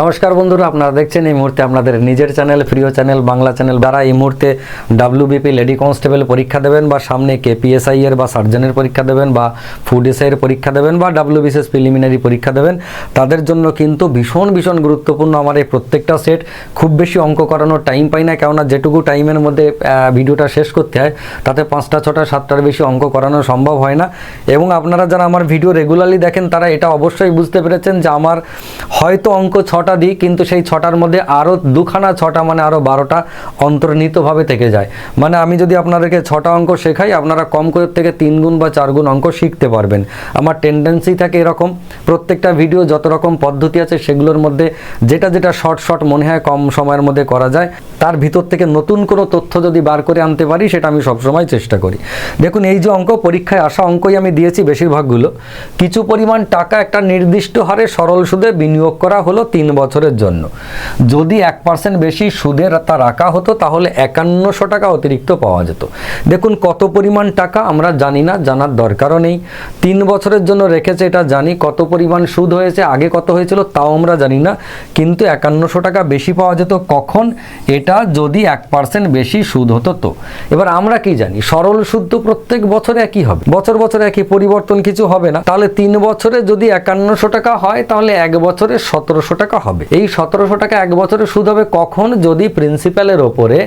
নমস্কার বন্ধুরা, আপনারা দেখছেন এই মুহূর্তে আপনাদের নিজের চ্যানেল, প্রিয় চ্যানেল, বাংলা চ্যানেল। যারা এই মুহূর্তে ডাব্লিউবিপি লেডি কনস্টেবল পরীক্ষা দেবেন বা সামনে কেপিএসআই এর বা সার্জনের পরীক্ষা দেবেন বা ফুড এসআই এর পরীক্ষা দেবেন বা ডাব্লিউবিসিএস প্রিলিমিনারি পরীক্ষা দেবেন, তাদের জন্য কিন্তু ভীষণ ভীষণ গুরুত্বপূর্ণ আমার এই প্রত্যেকটা সেট খুব বেশি অঙ্ক করানোর টাইম পাই না, কেননা যেটুকু টাইমের মধ্যে ভিডিওটা শেষ করতে হয়, তাতে পাঁচটা, ছটা, সাতটার বেশি অঙ্ক করানো সম্ভব হয় না। এবং আপনারা যারা আমার ভিডিও রেগুলারলি দেখেন, তারা এটা অবশ্যই বুঝতে পেরেছেন যে আমার হয়তো অঙ্ক ছটা দিই কিন্তু সেই ছটার মধ্যে আরও দুখানা ছটা মানে আরও বারোটা অন্তর্নিহিতভাবে থেকে যায়। মানে আমি যদি আপনাদেরকে ছটা অঙ্ক শেখাই, আপনারা কম করে থেকে তিন গুণ বা চার গুণ অঙ্ক শিখতে পারবেন। আমার টেন্ডেন্সি থাকে এরকম। প্রত্যেকটা ভিডিও যত রকম পদ্ধতি আছে, সেগুলোর মধ্যে যেটা যেটা শর্ট শর্ট মনে হয় কম সময়ের মধ্যে করা যায়, তার ভিতর থেকে নতুন কোনো তথ্য যদি বার করে আনতে পারি, সেটা আমি সবসময় চেষ্টা করি। দেখুন, এই যে অঙ্ক, পরীক্ষায় আসা অঙ্কই আমি দিয়েছি বেশিরভাগগুলো। কিছু পরিমাণ টাকা একটা নির্দিষ্ট হারে সরল সুদে বিনিয়োগ করা হলো তিন বছরের জন্য। যদি এক পার্সেন্ট বেশি সুদের তা রাখা হতো, তাহলে একান্নশো টাকা অতিরিক্ত পাওয়া যেত। দেখুন কত পরিমাণ টাকা আমরা জানি না, জানার দরকারও নেই। তিন বছরের জন্য রেখেছে এটা, জানি কত পরিমাণ সুদ হয়েছে, আগে কত হয়েছিল তাও আমরা জানি না। কিন্তু একান্নশো টাকা বেশি পাওয়া যেত কখন? এটা যদি এক পার্সেন্ট বেশি সুদ হতো তো। এবার আমরা কি জানি? সরল সুদ তো প্রত্যেক বছরে একই হবে। বছর বছরে একই পরিবর্তন কিছু হবে না। তাহলে তিন বছরে যদি একান্নশো টাকা হয়, তাহলে এক বছরে সতেরোশো টাকা হবে। এই সতেরোশো টাকা এক বছরে সুদ হবে কখন? যদি প্রিন্সিপালের ওপরে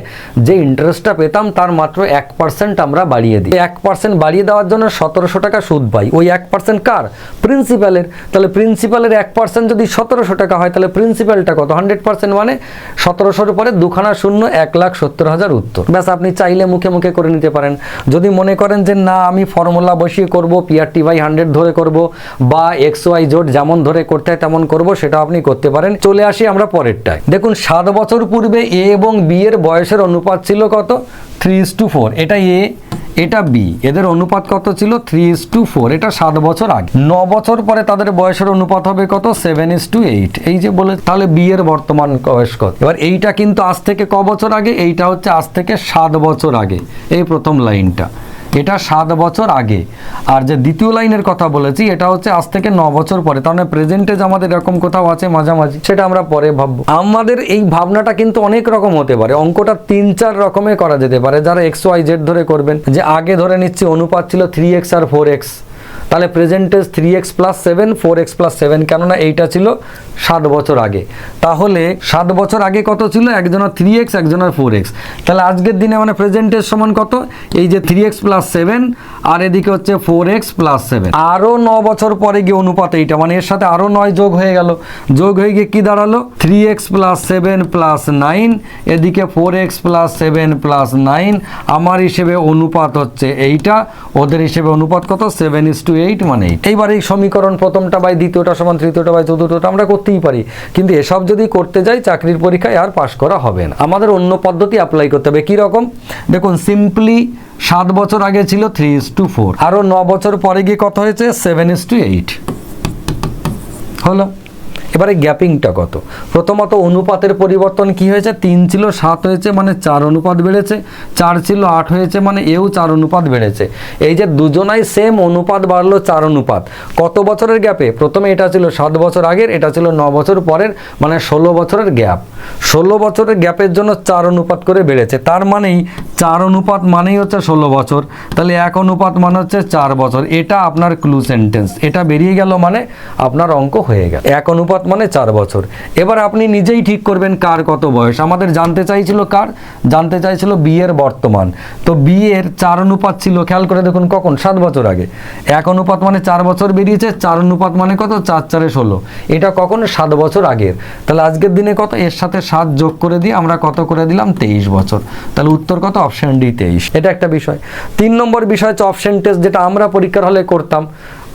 যে ইন্টারেস্টটা পেতাম, তার মাত্র এক পার্সেন্ট আমরা বাড়িয়ে দিই। এক পার্সেন্ট বাড়িয়ে দেওয়ার জন্য সতেরোশো টাকা সুদ পাই ওই এক পার্সেন্ট কার? প্রিন্সিপালের। তাহলে প্রিন্সিপালের এক পার্সেন্ট যদি সতেরোশো টাকা হয়, তাহলে প্রিন্সিপালটা কত? হান্ড্রেড পার্সেন্ট মানে সতেরোশোর উপরে দুখানা শূন্য এক লাখ সত্তর হাজার উত্তর। ব্যাস, আপনি চাইলে মুখে মুখে করে নিতে পারেন। যদি মনে করেন যে না, আমি ফর্মুলা বসিয়ে করব পিআরটি বাই হান্ড্রেড ধরে করব, বা এক্স ওয়াই জোট যেমন ধরে করতে হয় তেমন করব সেটা আপনি করতে পারেন। চলে আসি আমরা পরেরটায়। দেখুন, সাত বছর পূর্বে এ এবং বি এর বয়সের অনুপাত ছিল কত? Three is to four. এটা এ, এটা বি। এদের অনুপাত কত ছিল? Three is to four. এটা সাত বছর আগে। ন বছর পরে তাদের বয়সের অনুপাত হবে কত? Seven is to eight. এই যে বলে, তাহলে বি এর বর্তমান বয়স কত? এবার এইটা কিন্তু আজ থেকে ক বছর আগে? এইটা হচ্ছে আজ থেকে সাত বছর আগে। এই প্রথম লাইনটা। এটা সাত বছর আগে। আর যে দ্বিতীয় লাইনের কথা বলেছি, এটা হচ্ছে আজ থেকে ন বছর পরে। তার মানে প্রেজেন্টেজ আমাদের এরকম কোথাও আছে মাঝামাঝি, সেটা আমরা পরে ভাববো। আমাদের এই ভাবনাটা কিন্তু অনেক রকম হতে পারে। অঙ্কটা তিন চার রকমে করা যেতে পারে। যারা এক্স ওয়াই জেড ধরে করবেন, যে আগে ধরে নিচ্ছি, অনুপাত ছিল থ্রি এক্স আর ফোর এক্স তাহলে present age three x plus seven four x plus seven কেননা এইটা ছিল সাত বছর আগে। তাহলে সাত বছর আগে কত ছিল? একজনের থ্রি এক্স একজনের ফোর এক্স তাহলে আজকের দিনে মানে প্রেজেন্টেজ সমান কত? এই যে থ্রি এক্স প্লাস সেভেন আর এদিকে হচ্ছে ফোর এক্স প্লাস সেভেন আরও ন বছর পরে গিয়ে অনুপাত এইটা মানে এর সাথে আরও নয় যোগ হয়ে গেল। যোগ হয়ে গিয়ে কী দাঁড়াল? Three x plus seven plus nine এদিকে four x plus seven plus nine আমার হিসেবে অনুপাত হচ্ছে এইটা, ওদের হিসেবে অনুপাত কত? সেভেন ইস টু এইট মানে এইট এইবার এই সমীকরণ প্রথমটা বাই দ্বিতীয়টা সমান তৃতীয়টা বাই চতুর্থটা আমরা করতেই পারি। কিন্তু এসব যদি করতে যাই, চাকরির পরীক্ষায় আর পাশ করা হবে না। আমাদের অন্য পদ্ধতি অ্যাপ্লাই করতে হবে। কীরকম দেখুন সিম্পলি সাত বছর আগে ছিল থ্রি ইস টু ফোর আরও ন বছর পরে গিয়ে কত হয়েছে? সেভেন ইস টু এইট হলো? এবারে গ্যাপিংটা কত? প্রথমত অনুপাতের পরিবর্তন কি হয়েছে? তিন ছিল, সাত হয়েছে মানে চার অনুপাত বেড়েছে। চার ছিল, আট হয়েছে মানে এও চার অনুপাত বেড়েছে। এই যে দুজনাই সেম অনুপাত বাড়লো চার অনুপাত। কত বছরের গ্যাপে? প্রথমে এটা ছিল সাত বছর আগের, এটা ছিল ন বছর পরের মানে ষোলো বছরের গ্যাপ। ষোলো বছরের গ্যাপের জন্য চার অনুপাত করে বেড়েছে। তার মানেই চার অনুপাত মানেই হচ্ছে ষোলো বছর। তাহলে এক অনুপাত মানে হচ্ছে চার বছর। এটা আপনার ক্লু সেন্টেন্স এটা বেরিয়ে গেল মানে আপনার অঙ্ক হয়ে গেল। এক অনুপাত মানে চার বছর। এবার আপনি নিজেই ঠিক করবেন কার কত বয়স। আমাদের জানতে চাইছিল কার? জানতে চাইছিল বিয়ের বর্তমান। তো বিয়ের চার অনুপাত ছিল, খেয়াল করে দেখুন কখন? সাত বছর আগে। এক অনুপাত মানে চার বছর বেরিয়েছে, চার অনুপাত মানে কত? চার, চারে ষোলো। এটা কখন? সাত বছর আগের। তাহলে আজকের দিনে কত? এর সাথে সাত যোগ করে দিয়ে আমরা কত করে দিলাম? তেইশ বছর। তাহলে উত্তর কত? অপশন ডি তেইশ। এটা একটা বিষয়। তিন নম্বর বিষয় হচ্ছে অপশন টেস্ট, যেটা আমরা পরীক্ষার হলে করতাম।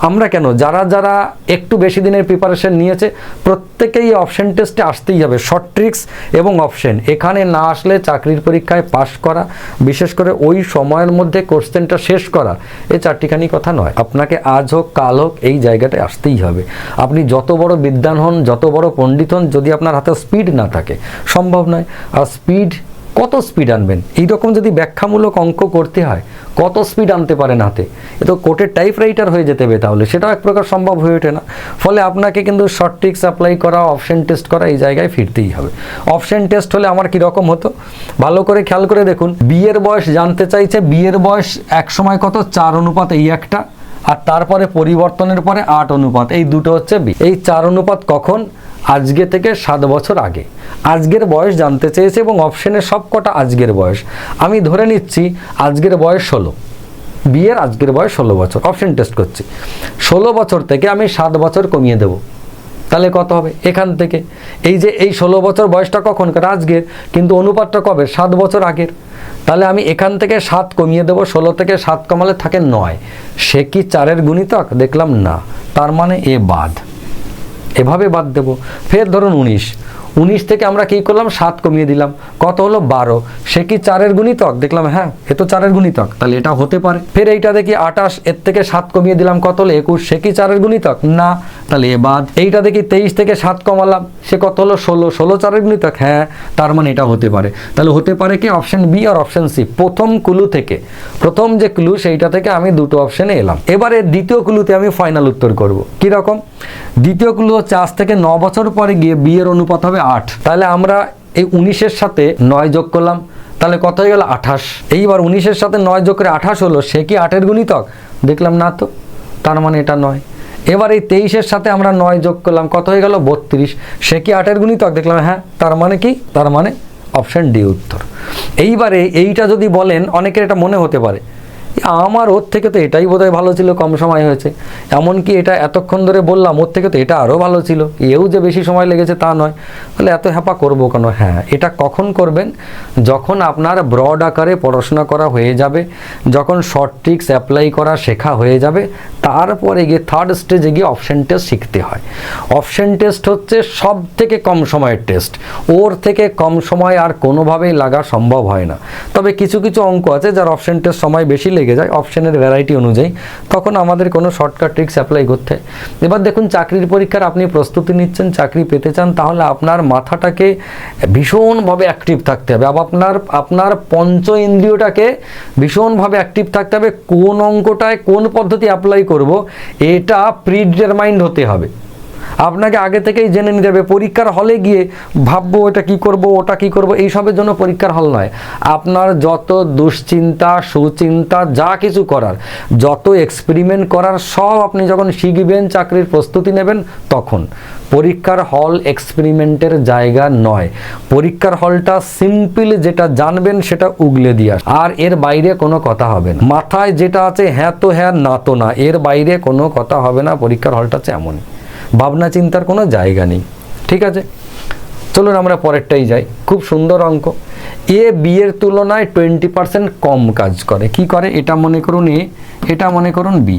আমরা কেন? যারা যারা একটু বেশি দিনের প্রিপারেশন নিয়েছে, প্রত্যেকেই অপশন টেস্টে আসতেই হবে। শর্ট ট্রিক্স এবং অপশন এখানে না আসলে চাকরির পরীক্ষায় পাশ করা, বিশেষ করে ওই সময়ের মধ্যে কোশ্চেনটা শেষ করা, এ চারটিখানি কথা নয়। আপনাকে আজ হোক, কাল হোক, এই জায়গাটায় আসতেই হবে। আপনি যত বড় বিদ্যান হন, যত বড় পণ্ডিত হন, যদি আপনার হাতে স্পিড না থাকে, সম্ভব নয়। আর স্পিড কত স্পিড আনবেন? এইরকম যদি ব্যাখ্যামূলক অঙ্ক করতে হয়, কত স্পিড আনতে পারেন হাতে? এ তো কোর্টের টাইপ রাইটার হয়ে যেতে হবে তাহলে, সেটাও এক প্রকার সম্ভব হয়ে ওঠে না। ফলে আপনাকে কিন্তু শর্ট ট্রিক্স অ্যাপ্লাই করা অপশন টেস্ট করা, এই জায়গায় ফিরতেই হবে। অপশন টেস্ট হলে আমার কি রকম হতো? ভালো করে খেয়াল করে দেখুন বিয়ের বয়স জানতে চাইছে বিয়ের বয়স এক সময় কত? চার অনুপাত এই একটা। আর তারপরে পরিবর্তনের পরে আট অনুপাত। এই দুটো হচ্ছে বি। এই চার অনুপাত কখন? আজকে থেকে সাত বছর আগে। আজকের বয়স জানতে চেয়েছে এবং অপশনের সব কটা আজকের বয়স। আমি ধরে নিচ্ছি আজকের বয়স ষোলো। বিয়ের আজকের বয়স ষোলো বছর। অপশন টেস্ট করছি। ষোলো বছর থেকে আমি সাত বছর কমিয়ে দেবো। তাহলে কত হবে? এখান থেকে। এই যে এই ষোলো বছর বয়সটা কখনকার আজকের কিন্তু অনুপাতটা কবে? সাত বছর আগের। তাহলে আমি এখান থেকে সাত কমিয়ে দেবো। ষোলো থেকে সাত কমালে থাকে নয়। সে কি চারের গুণিতক? দেখলাম না। তার মানে এ বাদ। এভাবে বাদ দেব। ফের ধরুন উনিশ। উনিশ থেকে আমরা কী করলাম? সাত কমিয়ে দিলাম। কত হলো? বারো। সে কি চারের গুণিতক? দেখলাম হ্যাঁ এ তো চারের গুণিতক। তাহলে এটা হতে পারে। ফের এইটা দেখি আটাশ এর থেকে সাত কমিয়ে দিলাম কত হলো? একুশ। সে কি চারের গুণিতক? না। তাহলে এ বাদ। এইটা দেখি তেইশ থেকে সাত কমালাম। সে কত হলো? ষোলো। ষোলো চারের গুণিতক? হ্যাঁ তার মানে এটা হতে পারে। তাহলে হতে পারে কি? অপশন বি আর অপশন সি। প্রথম ক্লু থেকে। প্রথম যে ক্লু সেইটা থেকে আমি দুটো অপশনে এলাম। এবারে দ্বিতীয় ক্লুতে আমি ফাইনাল উত্তর করব। কি রকম দ্বিতীয় ক্লু হচ্ছে আজ থেকে ন বছর পরে গিয়ে বিয়ের অনুপাত হবে আট। তাহলে আমরা এই উনিশের সাথে নয় যোগ করলাম, তাহলে কত হয়ে গেল আঠাশ? এইবার উনিশের সাথে নয় যোগ করে আঠাশ হলো, সে কি আটের গুণিতক? দেখলাম না তো, তার মানে এটা নয়। এবার এই তেইশের সাথে আমরা নয় যোগ করলাম, কত হয়ে গেল বত্রিশ? সে কি আটের গুণিতক? দেখলাম হ্যাঁ তার মানে কি? তার মানে অপশন ডি উত্তর। এইবারে এইটা যদি বলেন, অনেকের এটা মনে হতে পারে। আমার ওর থেকে তো এটাই বোধহয় ভালো ছিল, কম সময় হয়েছে। এমনকি এটা এতক্ষণ ধরে বললাম, ওর থেকে তো এটা আরও ভালো ছিল। এও যে বেশি সময় লেগেছে তা নয়। তাহলে এত হ্যাপা করব কেন? হ্যাঁ এটা কখন করবেন? যখন আপনার ব্রড আকারে পড়াশোনা করা হয়ে যাবে, যখন শর্ট ট্রিক্স অ্যাপ্লাই করা শেখা হয়ে যাবে, তারপরে গিয়ে থার্ড স্টেজে গিয়ে অপশন টেস্ট শিখতে হয়। অপশন টেস্ট হচ্ছে সব থেকে কম সময়ের টেস্ট ওর থেকে কম সময় আর কোনোভাবেই লাগা সম্ভব হয় না। তবে কিছু কিছু অঙ্ক আছে যার অপশন টেস্ট সময় বেশি লেগে যায় অপশানের ভ্যারাইটি অনুযায়ী, তখন আমাদের কোনো শর্টকাট ট্রিক্স অ্যাপ্লাই করতে। এবার দেখুন, চাকরির পরীক্ষার আপনি প্রস্তুতি নিচ্ছেন, চাকরি পেতে চান, তাহলে আপনার মাথাটাকে ভীষণভাবে অ্যাক্টিভ থাকতে হবে। আপনার আপনার পঞ্চ ইন্দ্রিয়টাকে ভীষণভাবে অ্যাক্টিভ থাকতে হবে। কোন অঙ্কটায় কোন পদ্ধতি অ্যাপ্লাই করব, এটা প্রিডিটারমাইন্ড হতে হবে। আপনাকে আগে থেকেই জেনে নিতে হবে, পরীক্ষার হলে গিয়ে ভাববো এটা কি করব, ওটা কি করব, এইসবের জন্য পরীক্ষার হল নয়। আপনার যত দুশ্চিন্তা, সুচিন্তা, যা কিছু করার, যত এক্সপেরিমেন্ট করার, সব আপনি যখন শিখবেন, চাকরির প্রস্তুতি নেবেন, তখন। পরীক্ষার হল এক্সপেরিমেন্টের জায়গা নয়। পরীক্ষার হলটা সিম্পল যেটা জানবেন, সেটা উগলে দিয়ে আর এর বাইরে কোনো কথা হবে না। মাথায় যেটা আছে হ্যাঁ তো হ্যাঁ না তো না, এর বাইরে কোনো কথা হবে না। পরীক্ষার হলটা হচ্ছে এমনই। ভাবনা চিন্তার কোনো জায়গা নেই। ঠিক আছে? চলুন আমরা পরেরটাই যাই। খুব সুন্দর অঙ্ক। এ বি এর তুলনায় টোয়েন্টি পার্সেন্ট কম কাজ করে। কি করে? এটা মনে করুন এ এটা মনে করুন বি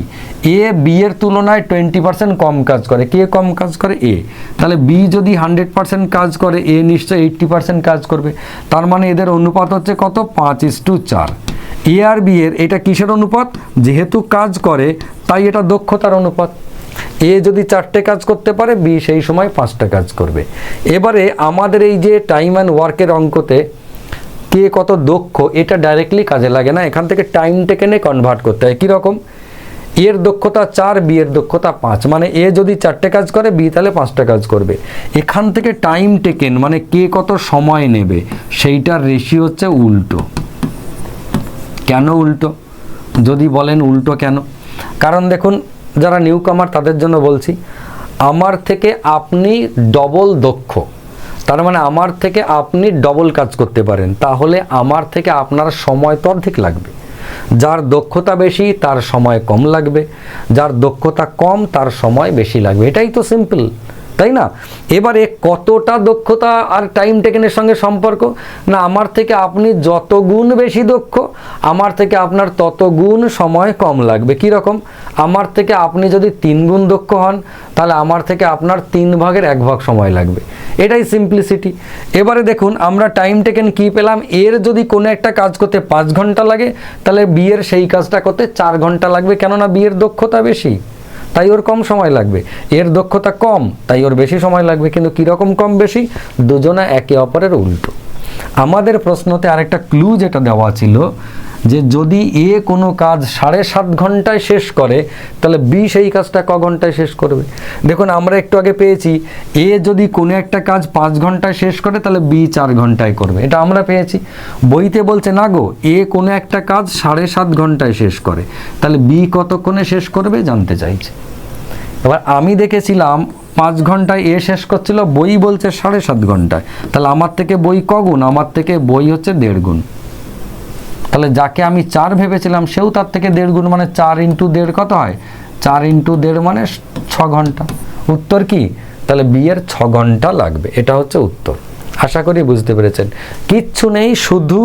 এ বি এর তুলনায় টোয়েন্টি পার্সেন্ট কম কাজ করে। কে কম কাজ করে? এ তাহলে বি যদি হান্ড্রেড পার্সেন্ট কাজ করে এ নিশ্চয়ই এইট্টি পার্সেন্ট কাজ করবে। তার মানে এদের অনুপাত হচ্ছে কত? পাঁচ ইস টু চার। এ আর বি এর, এটা কিসের অনুপাত? যেহেতু কাজ করে, তাই এটা দক্ষতার অনুপাত। এ যদি চারটে কাজ করতে পারে, বি সেই সময় পাঁচটা কাজ করবে। এবারে আমাদের এই যে টাইম অ্যান্ড ওয়ার্কের অঙ্কতে কে কত দক্ষ, এটা ডাইরেক্টলি কাজে লাগে না। এখান থেকে টাইম টেকেনে কনভার্ট করতে হয়। কীরকম? এর দক্ষতা চার, বি এর দক্ষতা পাঁচ। মানে এ যদি চারটে কাজ করে, বি তাহলে পাঁচটা কাজ করবে। এখান থেকে টাইম টেকেন মানে কে কত সময় নেবে, সেইটার রেশিও হচ্ছে উল্টো। কেন উল্টো? যদি বলেন উল্টো কেন? কারণ দেখুন যারা নিউ কামার তাদের জন্য বলছি, আমার থেকে আপনি ডবল দক্ষ। তার মানে আমার থেকে আপনি ডবল কাজ করতে পারেন। তাহলে আমার থেকে আপনার সময় তো অর্ধেক লাগবে। যার দক্ষতা বেশি, তার সময় কম লাগবে। যার দক্ষতা কম, তার সময় বেশি লাগবে। এটাই তো সিম্পল তাই না? এবারে কতটা দক্ষতা আর টাইম টেকেনের সঙ্গে সম্পর্ক? না, আমার থেকে আপনি যত গুণ বেশি দক্ষ, আমার থেকে আপনার তত গুণ সময় কম লাগবে। কি রকম আমার থেকে আপনি যদি তিন গুণ দক্ষ হন, তাহলে আমার থেকে আপনার তিন ভাগের এক ভাগ সময় লাগবে। এটাই সিম্পলিসিটি এবারে দেখুন, আমরা টাইম টেকেন কি পেলাম? এর যদি কোনো একটা কাজ করতে পাঁচ ঘণ্টা লাগে, তাহলে বিয়ের সেই কাজটা করতে চার ঘণ্টা লাগবে। কেননা বিয়ের দক্ষতা বেশি। তাই ওর কম সময় লাগবে। এর দক্ষতা কম, তাই ওর বেশি সময় লাগবে, কিন্তু কীরকম কম বেশি? দুজনা একে অপরের উল্টো। আমাদের প্রশ্নতে আরেকটা ক্লু যেটা দেওয়া ছিল যে যদি এ কোনো কাজ সাড়ে সাত ঘন্টায় শেষ করে, তাহলে বি সেই কাজটা ক ঘন্টায় শেষ করবে? দেখুন, আমরা একটু আগে পেয়েছি, এ যদি কোনো একটা কাজ পাঁচ ঘন্টায় শেষ করে, তাহলে বি চার ঘন্টায় করবে। এটা আমরা পেয়েছি। বইতে বলছে, না গো, এ কোনো একটা কাজ সাড়ে সাত ঘন্টায় শেষ করে, তাহলে বি কতক্ষণে শেষ করবে জানতে চাইছে। এবার আমি দেখেছিলাম, পাঁচ ঘন্টায় এ শেষ করছিল, বই বলছে সাড়ে সাত ঘন্টায়। তাহলে আমার থেকে বই কগুণ আমার থেকে বই হচ্ছে দেড় গুণ। তাহলে যাকে আমি চার ভেবেছিলাম, সেও তার থেকে দেড় গুণ মানে চার ইন্টু দেড় কত হয়? চার ইন্টু দেড় মানে ছ ঘণ্টা। উত্তর কি? তাহলে বিয়ের ছ ঘণ্টা লাগবে। এটা হচ্ছে উত্তর। আশা করি বুঝতে পেরেছেন। কিচ্ছু নেই, শুধু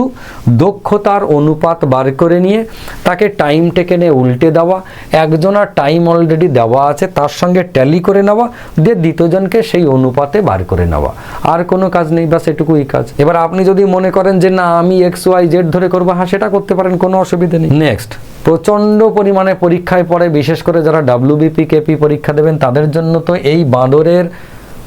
দক্ষতার অনুপাত বার করে নিয়ে তাকে টাইম টেকেনে উল্টে দেওয়া। একজনার টাইম অলরেডি দেওয়া আছে, তার সঙ্গে ট্যালি করে নেওয়া, দিয়ে দ্বিতীয়জনকে সেই অনুপাতে বার করে নেওয়া। আর কোনো কাজ নেই বাস এটুকুই কাজ। এবার আপনি যদি মনে করেন যে, না, আমি এক্স ওয়াই জেড ধরে করব হ্যাঁ সেটা করতে পারেন, কোনো অসুবিধা নেই। নেক্সট প্রচণ্ড পরিমাণে পরীক্ষায় পড়ে, বিশেষ করে যারা ডাব্লিউবিপি কেপি পরীক্ষা দেবেন, তাদের জন্য তো এই বাঁদরের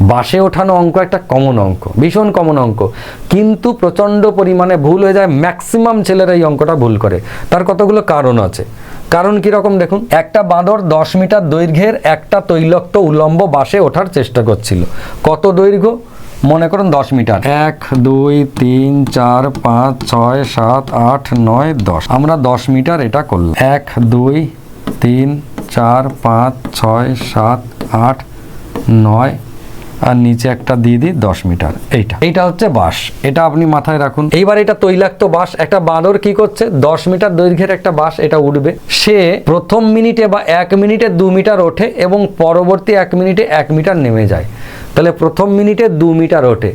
বাসে ওঠানো অঙ্ক একটা কমন অঙ্ক, ভীষণ কমন অঙ্ক। কিন্তু প্রচণ্ড পরিমাণে ভুল হয়ে যায় ম্যাক্সিমাম ছেলেরা এই অঙ্কটা ভুল করে। তার কতগুলো কারণ আছে? কারণ কীরকম দেখুন, একটা বাঁদর দশ মিটার দৈর্ঘ্যের একটা তৈলক্ত উলম্ব বাসে ওঠার চেষ্টা করছিল। কত দৈর্ঘ্য? মনে করুন দশ মিটার। এক, দুই, তিন, চার, পাঁচ, ছয়, সাত, আট, নয়, দশ। আমরা দশ মিটার এটা করলাম। এক, দুই, তিন, চার, পাঁচ, ছয়, সাত, আট, নয় আর নিচে একটা দিয়ে দিই দশ মিটার। এইটা। এইটা হচ্ছে বাস এটা আপনি মাথায় রাখুন। এইবার এটা তৈলাক্ত বাস একটা বাঁদর কি করছে? দশ মিটার দৈর্ঘ্যের একটা বাস এটা উঠবে। সে প্রথম মিনিটে বা এক মিনিটে দু মিটার ওঠে এবং পরবর্তী এক মিনিটে এক মিটার নেমে যায়। তাহলে প্রথম মিনিটে দু মিটার ওঠে,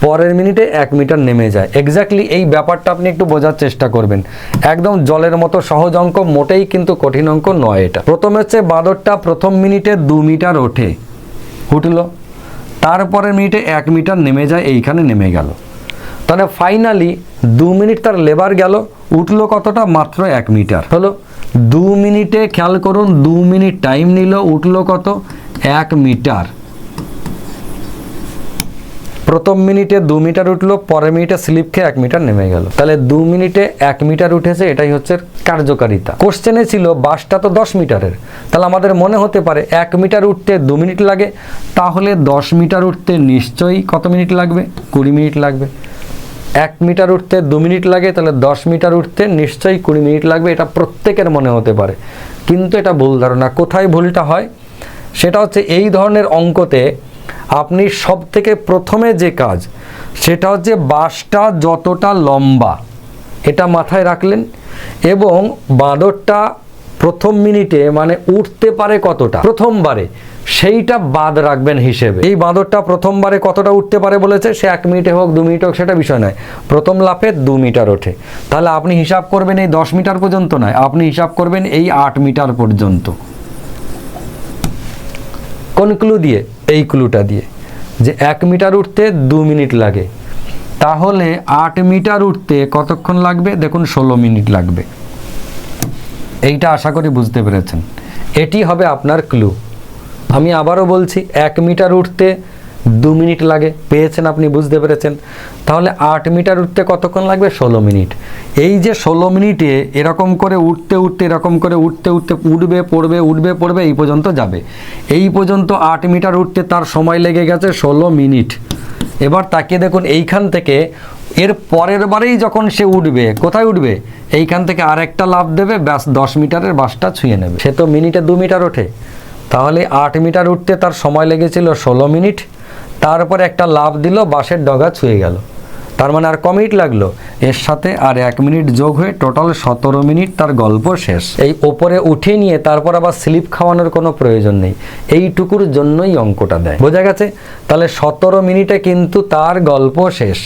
পরের মিনিটে এক মিটার নেমে যায়। এক্স্যাক্টলি এই ব্যাপারটা আপনি একটু বোঝার চেষ্টা করবেন। একদম জলের মতো সহজ অঙ্ক, মোটেই কিন্তু কঠিন অঙ্ক নয় এটা। প্রথমে হচ্ছে বাঁদরটা প্রথম মিনিটে দু মিটার ওঠে। উঠল। তারপরের মিনিটে এক মিটার নেমে যায়, এইখানে নেমে গেল। তাহলে ফাইনালি দু মিনিট তার লেবার গেল, উঠল কতটা? মাত্র এক মিটার। হলো দু মিনিটে খেয়াল করুন, দু মিনিট টাইম নিল, উঠল কত? এক মিটার। প্রথম মিনিটে দু মিটার উঠল, পরের মিনিটে স্লিপ খেয়ে এক মিটার নেমে গেল। তাহলে দু মিনিটে এক মিটার উঠেছে, এটাই হচ্ছে কার্যকারিতা। কোশ্চেনে ছিল, বাসটা তো দশ মিটারের। তাহলে আমাদের মনে হতে পারে এক মিটার উঠতে দু মিনিট লাগে, তাহলে দশ মিটার উঠতে নিশ্চয়ই কত মিনিট লাগবে? কুড়ি মিনিট লাগবে। এক মিটার উঠতে দু মিনিট লাগে, তাহলে দশ মিটার উঠতে নিশ্চয়ই কুড়ি মিনিট লাগবে, এটা প্রত্যেকের মনে হতে পারে। কিন্তু এটা ভুল ধারণা। কোথায় ভুলটা হয়? সেটা হচ্ছে এই ধরনের অঙ্কতে আপনি সব থেকে প্রথমে যে কাজ, সেটা হচ্ছে বাসটা যতটা লম্বা, এটা মাথায় রাখলেন এবং বাঁদরটা প্রথম মিনিটে মানে উঠতে পারে কতটা? প্রথমবারে। সেইটা বাদ রাখবেন হিসেবে। এই বাঁদরটা প্রথমবারে কতটা উঠতে পারে বলেছে? সে এক মিনিটে হোক, দু মিনিট হোক, সেটা বিষয় নয়। প্রথম লাফে দু মিটার ওঠে। তাহলে আপনি হিসাব করবেন এই দশ মিটার পর্যন্ত নয়, আপনি হিসাব করবেন এই আট মিটার পর্যন্ত। কোন ক্লু দিয়ে এই ক্লুটা দিয়ে, যে এক মিটার উঠতে দু মিনিট লাগে। তাহলে আট মিটার উঠতে কতক্ষণ লাগবে? দেখুন, ষোলো মিনিট লাগবে। এইটা আশা করি বুঝতে পেরেছেন। এটি হবে আপনার ক্লু আমি আবারও বলছি, এক মিটার উঠতে দু মিনিট লাগে, পেয়েছেন আপনি, বুঝতে পেরেছেন। তাহলে আট মিটার উঠতে কতক্ষণ লাগবে? ষোলো মিনিট। এই যে ষোলো মিনিটে এরকম করে উঠতে উঠতে, এরকম করে উঠতে উঠতে উঠবে, পড়বে উঠবে, পড়বে, এই পর্যন্ত যাবে। এই পর্যন্ত আট মিটার উঠতে তার সময় লেগে গেছে ষোলো মিনিট। এবার তাকিয়ে দেখুন, এইখান থেকে এর পরের বারেই যখন সে উঠবে, কোথায় উঠবে? এইখান থেকে আরেকটা লাভ দেবে, ব্যাস, দশ মিটারের বাসটা ছুঁয়ে নেবে। সে তো মিনিটে দু মিটার ওঠে। তাহলে আট মিটার উঠতে তার সময় লেগেছিল ষোলো মিনিট। তারপরে একটা লাভ দিল বাসের ডগা ছুঁয়ে গেল। তার মানে আর ক মিনিট লাগল। এর সাথে আর এক মিনিট যোগ হয়ে টোটাল সতেরো মিনিট তার গল্প শেষ। এই ওপরে উঠে নিয়ে তারপর আবার স্লিপ খাওয়ানোর কোনো প্রয়োজন নেই। এইটুকুর জন্যই অঙ্কটা দেয়। বোঝা গেছে? তাহলে সতেরো মিনিটে কিন্তু তার গল্প শেষ।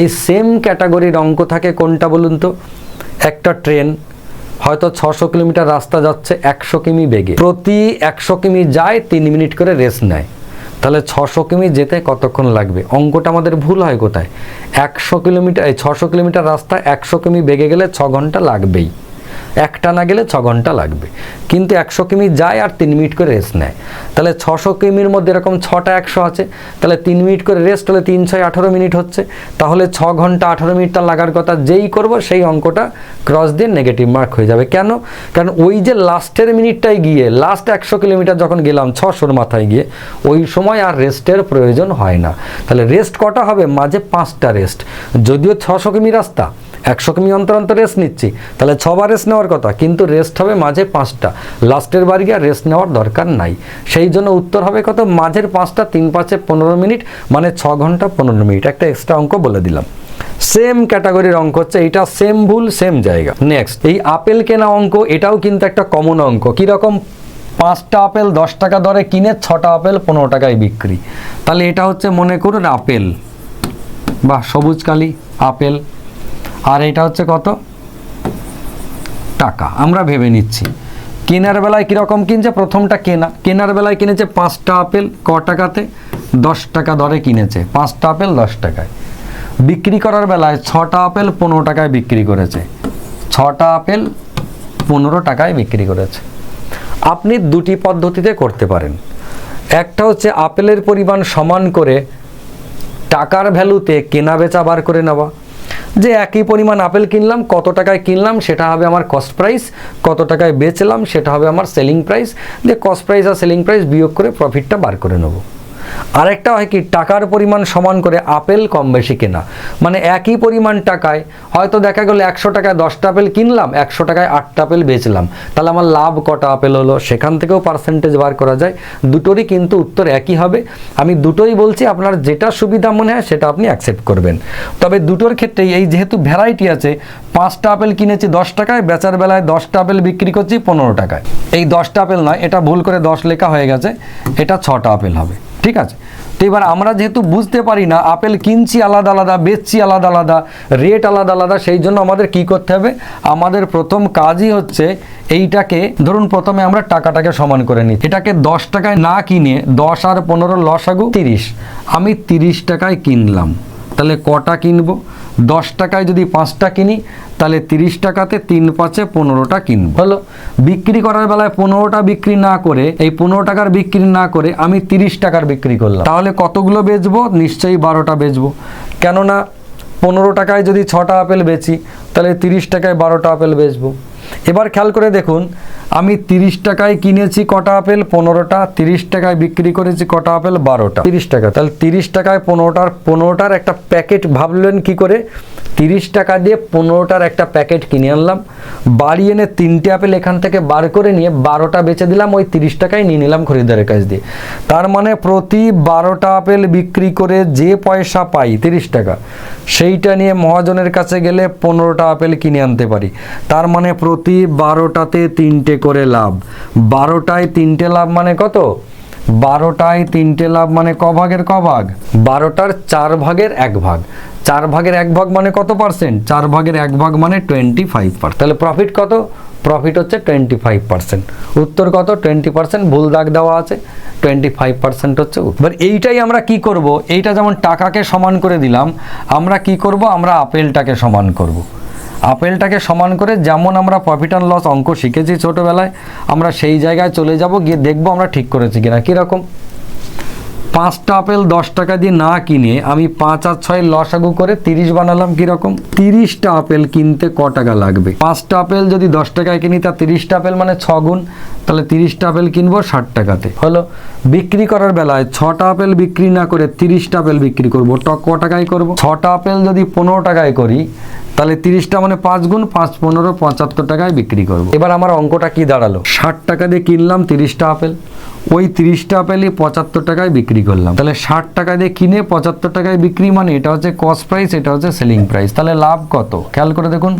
এই সেম ক্যাটাগরির অঙ্ক থাকে কোনটা বলুন তো? একটা ট্রেন, হয়তো ছশো কিলোমিটার রাস্তা যাচ্ছে একশো কিমি বেগে। প্রতি একশো কিমি যায়, তিন মিনিট করে রেস্ট নেয়। তাহলে ছশো কিমি যেতে কতক্ষণ লাগবে? অঙ্কটা আমাদের ভুল হয় কোথায়? একশো কিলোমিটার, এই ছশো কিলোমিটার রাস্তা একশো কিমি বেগে গেলে ছ ঘণ্টা লাগবেই। একটা না গেলে ছ ঘণ্টা লাগবে। কিন্তু একশো কিমি যায় আর তিন মিনিট করে রেস্ট নেয়। তাহলে ছশো কিমির মধ্যে এরকম ছটা একশো আছে। তাহলে তিন মিনিট করে রেস্ট হলে তিন, ছয়, আঠারো মিনিট হচ্ছে। তাহলে ছ ঘণ্টা, আঠারো মিনিট লাগার কথা, যেই করব সেই অঙ্কটা ক্রস দিয়ে নেগেটিভ মার্ক হয়ে যাবে। কেন? কারণ ওই যে লাস্টের মিনিটটায় গিয়ে লাস্ট একশো কিলোমিটার যখন গেলাম ছশোর মাথায় গিয়ে, ওই সময় আর রেস্টের প্রয়োজন হয় না। তাহলে রেস্ট কটা হবে? মাঝে পাঁচটা রেস্ট যদিও ছশো কিমি রাস্তা একশো কিমি অন্তর অন্তর রেস্ট নিচ্ছি। তাহলে ছবার রেস্ট নেওয়ার কথা, কিন্তু রেস্ট হবে মাঝে পাঁচটা। লাস্টের বার গিয়ে রেস্ট নেওয়ার দরকার নাই। সেই জন্য উত্তর হবে কত, মাঝের পাঁচটা, তিন পাঁচে পনেরো মিনিট মানে ছ ঘণ্টা পনেরো মিনিট। একটা এক্সট্রা অঙ্ক বলে দিলাম। সেম ক্যাটাগরির অঙ্ক হচ্ছে, এটা সেম ভুল সেম জায়গা। নেক্সট এই আপেল কেনা অঙ্ক, এটাও কিন্তু একটা কমন অঙ্ক। কীরকম? পাঁচটা আপেল, দশ টাকা দরে কিনে ছটা আপেল, পনেরো টাকায় বিক্রি। তাহলে এটা হচ্ছে মনে করুন আপেল। বা সবুজ কালি, আপেল। আর এটা হচ্ছে কত? টাকা। আমরা ভেবে নিচ্ছি। কেনার বেলায় কীরকম কিনছে? প্রথমটা কেনা। কেনার বেলায় কিনেছে পাঁচটা আপেল, ক টাকাতে? দশ টাকা দরে কিনেছে। পাঁচটা আপেল, দশ টাকায়। বিক্রি করার বেলায় ছটা আপেল, পনেরো টাকায় বিক্রি করেছে। ছটা আপেল, পনেরো টাকায় বিক্রি করেছে। আপনি দুটি পদ্ধতিতে করতে পারেন। একটা হচ্ছে আপেলের পরিমাণ সমান করে টাকার ভ্যালুতে কেনা বেচা বার করে নেওয়া। যে একই পরিমাণ আপেল কিনলাম, কত টাকায় কিনলাম, সেটা হবে আমার কস্ট প্রাইস কত টাকায় বেচলাম, সেটা হবে আমার সেলিং প্রাইস যে কস্ট প্রাইস আর সেলিং প্রাইস বিয়োগ করে প্রফিটটা বার করে নেব। আরেকটা হয় কি, টাকার পরিমাণ সমান করে আপেল কম বেশি কেনা। মানে একই পরিমাণ টাকায় হয়তো দেখা গেলো একশো টাকায় দশটা আপেল কিনলাম, একশো টাকায় আটটা আপেল বেচলাম। তাহলে আমার লাভ কটা আপেল হলো? সেখান থেকেও পার্সেন্টেজ বার করা যায়। দুটোরই কিন্তু উত্তর একই হবে। আমি দুটোই বলছি, আপনার যেটা সুবিধা মনে হয় সেটা আপনি অ্যাকসেপ্ট করবেন। তবে দুটোর ক্ষেত্রেই এই যেহেতু ভ্যারাইটি আছে, পাঁচটা আপেল কিনেছি দশ টাকায়, বেচার বেলায় দশটা আপেল বিক্রি করছি পনেরো টাকায়। এই দশটা আপেল নয়, এটা ভুল করে দশ লেখা হয়ে গেছে, এটা ছটা আপেল হবে। ঠিক আছে? তো এবার আমরা যেহেতু বুঝতে পারি না, আপেল কিনছি আলাদা আলাদা, বেচছি আলাদা আলাদা রেট আলাদা আলাদা, সেই জন্য আমাদের কি করতে হবে? আমাদের প্রথম কাজই হচ্ছে এইটাকে, ধরুন প্রথমে আমরা টাকাটাকে সমান করে নিই। এটাকে দশ টাকায় না কিনে দশ আর পনেরো লসাগু তিরিশ। আমি তিরিশ টাকায় কিনলাম। তাহলে কটা কিনবো? দশ টাকায় যদি পাঁচটা কিনি তাহলে তিরিশ টাকাতে তিন পাঁচে পনেরোটা কিনবো। হলো, বিক্রি করার বেলায় পনেরোটা বিক্রি না করে, এই পনেরো টাকার বিক্রি না করে আমি তিরিশ টাকার বিক্রি করলাম। তাহলে কতগুলো বেচবো? নিশ্চয়ই বারোটা বেচবো। কেননা পনেরো টাকায় যদি ছটা আপেল বেচি, তাহলে তিরিশ টাকায় বারোটা আপেল বেচবো। এবার খেয়াল করে দেখুন, আমি তিরিশ টাকায় কিনেছি কটা আপেল, পনেরোটা, তিরিশ টাকায় বিক্রি করেছি কটা আপেল, বারোটা। তিরিশ টাকা, তাহলে তিরিশ টাকায় পনেরোটার পনেরোটার একটা প্যাকেট ভাবলেন কি করে? তিরিশ টাকা দিয়ে পনেরোটার একটা প্যাকেট কিনে আনলাম। বাড়ি এনে তিনটে আপেল এখান থেকে বার করে নিয়ে বারোটা বেচে দিলাম, ওই তিরিশ টাকায় নিয়ে নিলাম খরিদ্দারের কাছ দিয়ে। তার মানে প্রতি বারোটা আপেল বিক্রি করে যে পয়সা পাই, তিরিশ টাকা, সেইটা নিয়ে মহাজনের কাছে গেলে পনেরোটা আপেল কিনে আনতে পারি। তার মানে প্রতি বারোটাতে তিনটে করে লাভ। বারোটায় তিনটে লাভ মানে কত? বারোটায় তিনটে লাভ মানে ক ভাগের ক ভাগ বারোটার চার ভাগের এক ভাগ। চার ভাগের এক ভাগ মানে কত পার্সেন্ট? চার ভাগের এক ভাগ মানে টোয়েন্টি ফাইভ পার্সেন্ট তাহলে প্রফিট কত? প্রফিট হচ্ছে টোয়েন্টি ফাইভ পার্সেন্ট উত্তর কত? টোয়েন্টি পার্সেন্ট ভুল দাগ দেওয়া আছে টোয়েন্টি ফাইভ পার্সেন্ট হচ্ছে। এবার এইটাই আমরা কি করব? এইটা যেমন টাকাকে সমান করে দিলাম, আমরা কি করব? আমরা আপেলটাকে সমান করব। আপেলটাকে সমান করে যেমন আমরা প্রফিট অ্যান্ড লস অঙ্ক শিখেছি ছোটোবেলায়, আমরা সেই জায়গায় চলে যাব, গিয়ে দেখব আমরা ঠিক করেছি কিনা। কীরকম? পাঁচটা আপেল দশ টাকা দিয়ে না কিনে আমি পাঁচ আর ছয় লসাগু করে তিরিশ বানালাম কীরকম? তিরিশটা আপেল কিনতে ক টাকা লাগবে? পাঁচটা আপেল যদি দশ টাকায় কিনি, তা তিরিশটা আপেল মানে ছ গুণ। তাহলে তিরিশটা আপেল কিনবো ষাট টাকাতে। হলো, বিক্রি করার বেলায় ছটা আপেল বিক্রি না করে তিরিশটা আপেল বিক্রি করব টক ক টাকায় করব? ছটা আপেল যদি পনেরো টাকায় করি তাহলে তিরিশটা মানে পাঁচ গুণ পাঁচ পনেরো পঁচাত্তর টাকায় বিক্রি করব। এবার আমার অঙ্কটা কি দাঁড়াল? ষাট টাকা দিয়ে কিনলাম তিরিশটা আপেল। ওই তিরিশটা আপেলই পঁচাত্তর টাকায় বিক্রি করলাম। তাহলে ষাট টাকা দিয়ে কিনে পঁচাত্তর টাকায় বিক্রি মানে এটা হচ্ছে কস্ট প্রাইস এটা হচ্ছে সেলিং প্রাইস তাহলে লাভ কত? খেয়াল করে দেখুন,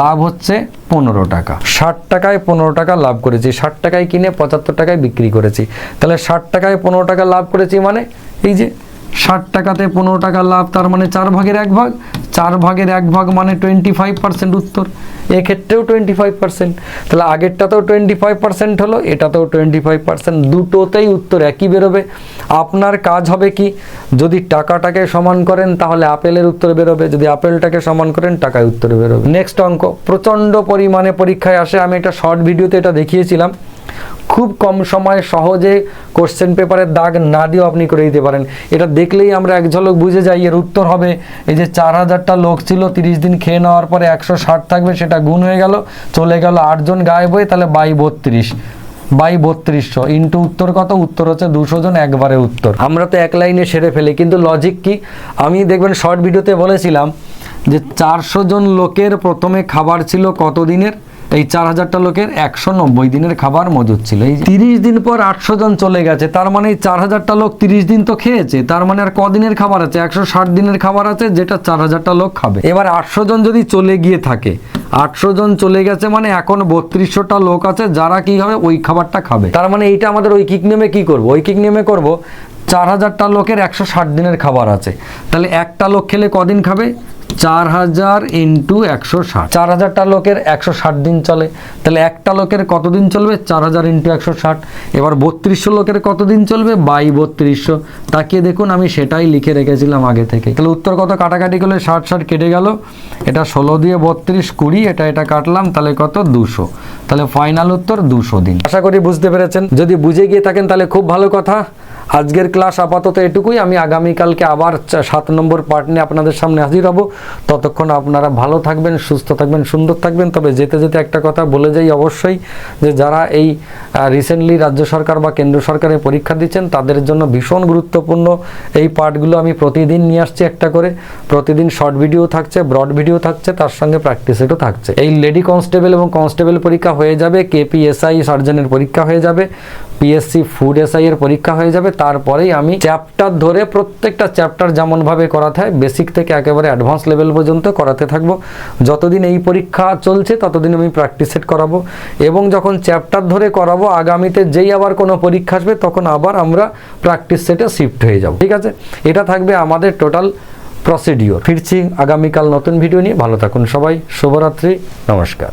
লাভ হচ্ছে পনেরো টাকা। ষাট টাকায় পনেরো টাকা লাভ করেছি। ষাট টাকায় কিনে পঁচাত্তর টাকায় বিক্রি করেছি। তাহলে ষাট টাকায় পনেরো টাকা লাভ করেছি মানে এই যে ষাট টাকাতে পনেরো টাকা লাভ, তার মানে চার ভাগের এক ভাগ। চার ভাগের এক ভাগ মানে টোয়েন্টি ফাইভ পার্সেন্ট উত্তর। এক্ষেত্রেও টোয়েন্টি ফাইভ পার্সেন্ট তাহলে আগেরটাতেও টোয়েন্টি ফাইভ পার্সেন্ট হলো, এটাতেও টোয়েন্টি ফাইভ পার্সেন্ট দুটোতেই উত্তর একই বেরোবে। আপনার কাজ হবে কি? যদি টাকাটাকে সমান করেন, তাহলে আপেলের উত্তর বেরোবে। যদি আপেলটাকে সমান করেন টাকায় উত্তর বেরোবে। নেক্সট অঙ্ক। প্রচণ্ড পরিমাণে পরীক্ষায় আসে। আমি একটা শর্ট ভিডিওতে এটা দেখিয়েছিলাম। খুব কম সময়ে সহজে কোশ্চেন পেপারের দাগ না দিয়েও আপনি করে দিতে পারেন। এটা দেখলেই আমরা এক ঝলক বুঝে যাই, এর উত্তর হবে, এই যে চার হাজারটা লোক ছিল, তিরিশ দিন খেয়ে নেওয়ার পরে একশো ষাট থাকবে, সেটা গুণ হয়ে গেল, চলে গেল আটজন গায়েব হয়ে, তাহলে বাই বত্রিশ। বাই বত্রিশশো। ইন্টু উত্তর কত? উত্তর হচ্ছে দুশো জন, একবারে উত্তর। আমরা তো এক লাইনে সেরে ফেলি, কিন্তু লজিক কি? আমি দেখবেন শর্ট ভিডিওতে বলেছিলাম যে চারশো জন লোকের প্রথমে খাবার ছিল কত দিনের? এই চার হাজারটা লোকের একশো নব্বই দিনের খাবার মজুদ ছিল। এই তিরিশ দিন পর আটশো জন চলে গেছে, তার মানে এই চার হাজারটা লোক তিরিশ দিন তো খেয়েছে, তার মানে আর কদিনের খাবার আছে? একশো ষাট দিনের খাবার আছে যেটা চার হাজারটা লোক খাবে। এবার আটশো জন যদি চলে গিয়ে থাকে, আটশো জন চলে গেছে মানে এখন বত্রিশশোটা লোক আছে, যারা কি হবে? ওই খাবারটা খাবে। তার মানে এইটা আমাদের ঐকিক নেমে কি করব? ঐকিক নেমে করব, চার হাজারটা লোকের একশো ষাট দিনের খাবার আছে। তাহলে একটা লোক খেলে কদিন খাবে? চার হাজার ইন্টু একশো ষাট। চার হাজারটা লোকের একশো ষাট দিন চলে। তাহলে একটা লোকের কতদিন চলবে? চার হাজার ইন্টু একশো ষাট। এবার বত্রিশশো লোকের কতদিন চলবে? বাই বত্রিশশো। তাকিয়ে দেখুন, আমি সেটাই লিখে রেখেছিলাম আগে থেকে। তাহলে উত্তর কত? কাটাকাটি করলে ষাট ষাট কেটে গেল। এটা ষোলো দিয়ে বত্রিশ কুড়ি, এটা এটা কাটলাম, তাহলে কত? দুশো। তাহলে ফাইনাল উত্তর দুশো দিন। আশা করি বুঝতে পেরেছেন। যদি বুঝে গিয়ে থাকেন, তাহলে খুব ভালো কথা। আজকের ক্লাস আপাতত এটুকুই। আমি আগামীকালকে আবার সাত নম্বর পার্ট নিয়ে আপনাদের সামনে হাজির হব। ততক্ষণ আপনারা ভালো থাকবেন, সুস্থ থাকবেন, সুন্দর থাকবেন। তবে যেতে যেতে একটা কথা বলে যাই অবশ্যই যে যারা এই রিসেন্টলি রাজ্য সরকার বা কেন্দ্র সরকারের পরীক্ষা দিচ্ছেন, তাদের জন্য ভীষণ গুরুত্বপূর্ণ এই পার্টগুলো আমি প্রতিদিন নিয়ে আসছি একটা করে। প্রতিদিন শর্ট ভিডিও থাকছে ব্রড ভিডিও থাকছে, তার সঙ্গে প্র্যাকটিস সেটও থাকছে। এই লেডি কনস্টেবল এবং কনস্টেবল পরীক্ষা হয়ে যাবে কেপিএসআই সার্জনের পরীক্ষা হয়ে যাবে। পিএসসি ফুড এসআই এর পরীক্ষা হয়ে যাবে, তারপরেই আমি চ্যাপ্টার ধরে প্রত্যেকটা চ্যাপ্টার যেমনভাবে করাতে হয় বেসিক থেকে একেবারে অ্যাডভান্স লেভেল পর্যন্ত করাতে থাকব। যতদিন এই পরীক্ষা চলছে, ততদিন আমি প্র্যাকটিস সেট করাবো। এবং যখন চ্যাপ্টার ধরে করাবো, আগামীতে যেই আবার কোনো পরীক্ষা আসবে, তখন আবার আমরা প্র্যাকটিস সেটে শিফট হয়ে যাব। ঠিক আছে? এটা থাকবে আমাদের টোটাল প্রসিডিওর ফিরছি আগামীকাল নতুন ভিডিও নিয়ে। ভালো থাকুন সবাই। শুভরাত্রি। নমস্কার।